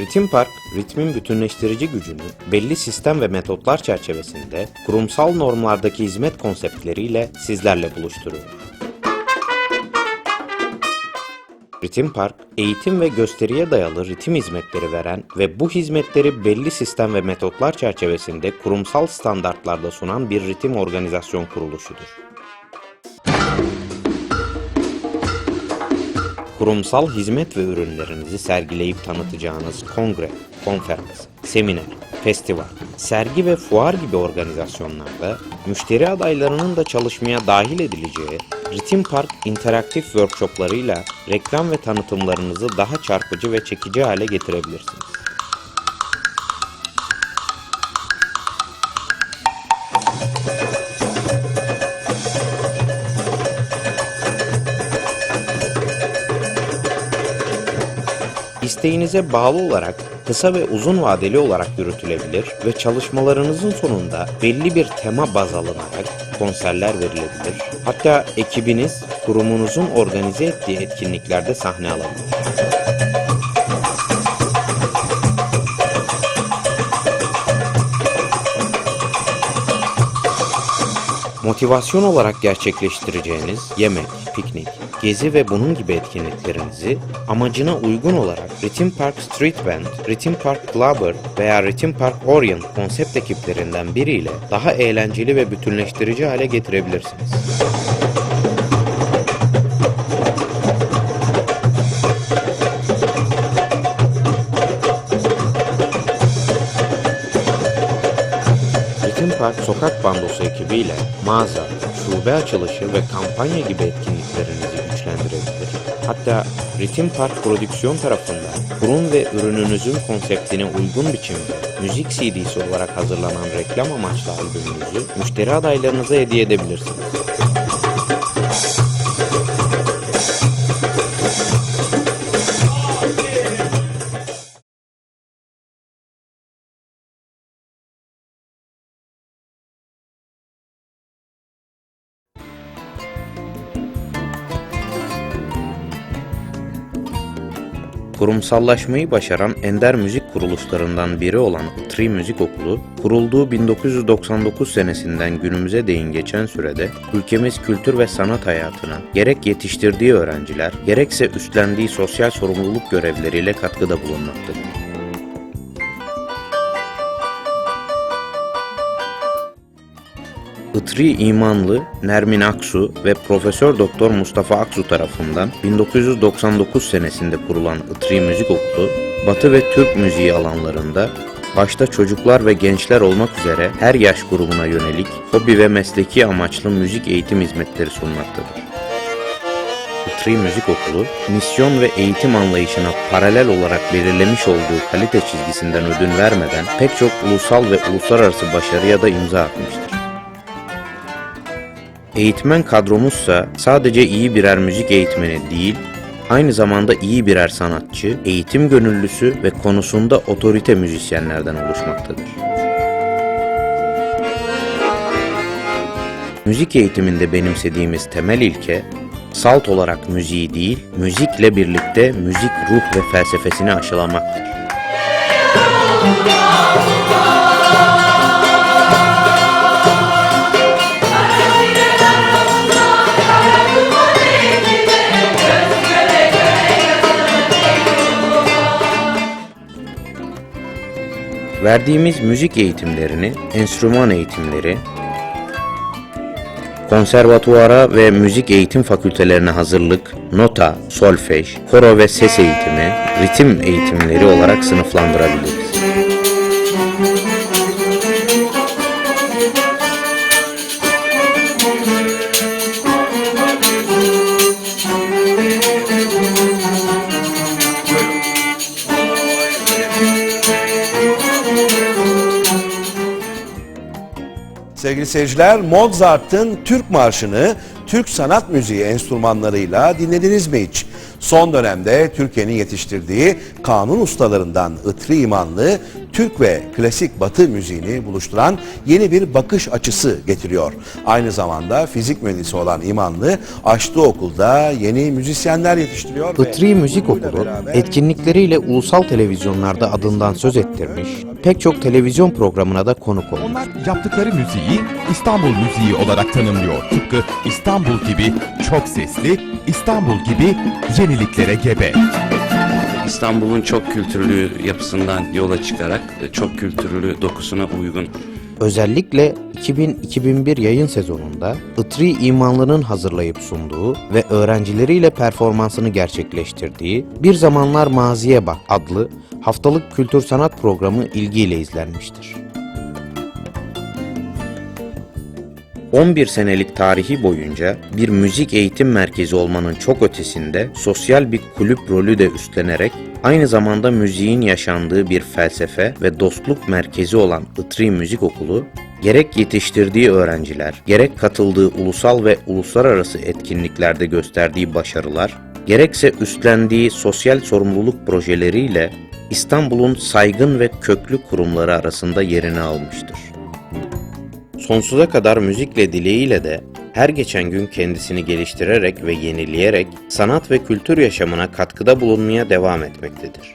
Ritim Park, ritmin bütünleştirici gücünü belli sistem ve metotlar çerçevesinde kurumsal normlardaki hizmet konseptleriyle sizlerle buluşturuyor. Ritim Park, eğitim ve gösteriye dayalı ritim hizmetleri veren ve bu hizmetleri belli sistem ve metotlar çerçevesinde kurumsal standartlarda sunan bir ritim organizasyon kuruluşudur. Kurumsal hizmet ve ürünlerinizi sergileyip tanıtacağınız kongre, konferans, seminer, festival, sergi ve fuar gibi organizasyonlarda müşteri adaylarının da çalışmaya dahil edileceği Ritim Park interaktif workshoplarıyla reklam ve tanıtımlarınızı daha çarpıcı ve çekici hale getirebilirsiniz. İsteğinize bağlı olarak kısa ve uzun vadeli olarak yürütülebilir ve çalışmalarınızın sonunda belli bir tema baz alınarak konserler verilebilir. Hatta ekibiniz kurumunuzun organize ettiği etkinliklerde sahne alabilir. Motivasyon olarak gerçekleştireceğiniz yemek, piknik, gezi ve bunun gibi etkinliklerinizi amacına uygun olarak Ritim Park Street Band, Ritim Park Clubber veya Ritim Park Orient konsept ekiplerinden biriyle daha eğlenceli ve bütünleştirici hale getirebilirsiniz. Park Sokak Bandosu ekibiyle mağaza, şube açılışı ve kampanya gibi etkinliklerinizi güçlendirebilir. Hatta Ritim Park prodüksiyon tarafından kurum ve ürününüzün konseptine uygun biçimde müzik CD'si olarak hazırlanan reklam amaçlı albümünüzü müşteri adaylarınıza hediye edebilirsiniz. Kurumsallaşmayı başaran ender müzik kuruluşlarından biri olan Tri Müzik Okulu, kurulduğu 1999 senesinden günümüze değin geçen sürede ülkemiz kültür ve sanat hayatına gerek yetiştirdiği öğrenciler, gerekse üstlendiği sosyal sorumluluk görevleriyle katkıda bulunmaktadır. Itri İmanlı, Nermin Aksu ve Profesör Doktor Mustafa Aksu tarafından 1999 senesinde kurulan Itri Müzik Okulu, Batı ve Türk müziği alanlarında başta çocuklar ve gençler olmak üzere her yaş grubuna yönelik hobi ve mesleki amaçlı müzik eğitim hizmetleri sunmaktadır. Itri Müzik Okulu, misyon ve eğitim anlayışına paralel olarak belirlemiş olduğu kalite çizgisinden ödün vermeden pek çok ulusal ve uluslararası başarıya da imza atmıştır. Eğitmen kadromuzsa sadece iyi birer müzik eğitmeni değil, aynı zamanda iyi birer sanatçı, eğitim gönüllüsü ve konusunda otorite müzisyenlerden oluşmaktadır. Müzik eğitiminde benimsediğimiz temel ilke, salt olarak müziği değil, müzikle birlikte müzik ruh ve felsefesini aşılamaktır. Verdiğimiz müzik eğitimlerini, enstrüman eğitimleri, konservatuvara ve müzik eğitim fakültelerine hazırlık, nota, solfej, koro ve ses eğitimi, ritim eğitimleri olarak sınıflandırabiliriz. Sevgili seyirciler, Mozart'ın Türk Marşı'nı Türk sanat müziği enstrümanlarıyla dinlediniz mi hiç? Son dönemde Türkiye'nin yetiştirdiği kanun ustalarından Itri İmanlı, Türk ve klasik batı müziğini buluşturan yeni bir bakış açısı getiriyor. Aynı zamanda fizik mühendisi olan İmanlı, açtığı okulda yeni müzisyenler yetiştiriyor. ve Itri Müzik Okulu etkinlikleriyle ulusal televizyonlarda adından söz ettirmiş, pek çok televizyon programına da konuk olmuş. Onlar yaptıkları müziği İstanbul müziği olarak tanımlıyor. Tıpkı İstanbul gibi çok sesli, İstanbul gibi yeniliklere gebe. İstanbul'un çok kültürlü yapısından yola çıkarak e, çok kültürlü dokusuna uygun Özellikle 2000-2001 yayın sezonunda Itri İmanlı'nın hazırlayıp sunduğu ve öğrencileriyle performansını gerçekleştirdiği Bir Zamanlar Maziye Bak adlı haftalık kültür sanat programı ilgiyle izlenmiştir. 11 senelik tarihi boyunca bir müzik eğitim merkezi olmanın çok ötesinde sosyal bir kulüp rolü de üstlenerek aynı zamanda müziğin yaşandığı bir felsefe ve dostluk merkezi olan Itri Müzik Okulu, gerek yetiştirdiği öğrenciler, gerek katıldığı ulusal ve uluslararası etkinliklerde gösterdiği başarılar, gerekse üstlendiği sosyal sorumluluk projeleriyle İstanbul'un saygın ve köklü kurumları arasında yerini almıştır. Sonsuza kadar müzikle dileğiyle de her geçen gün kendisini geliştirerek ve yenileyerek sanat ve kültür yaşamına katkıda bulunmaya devam etmektedir.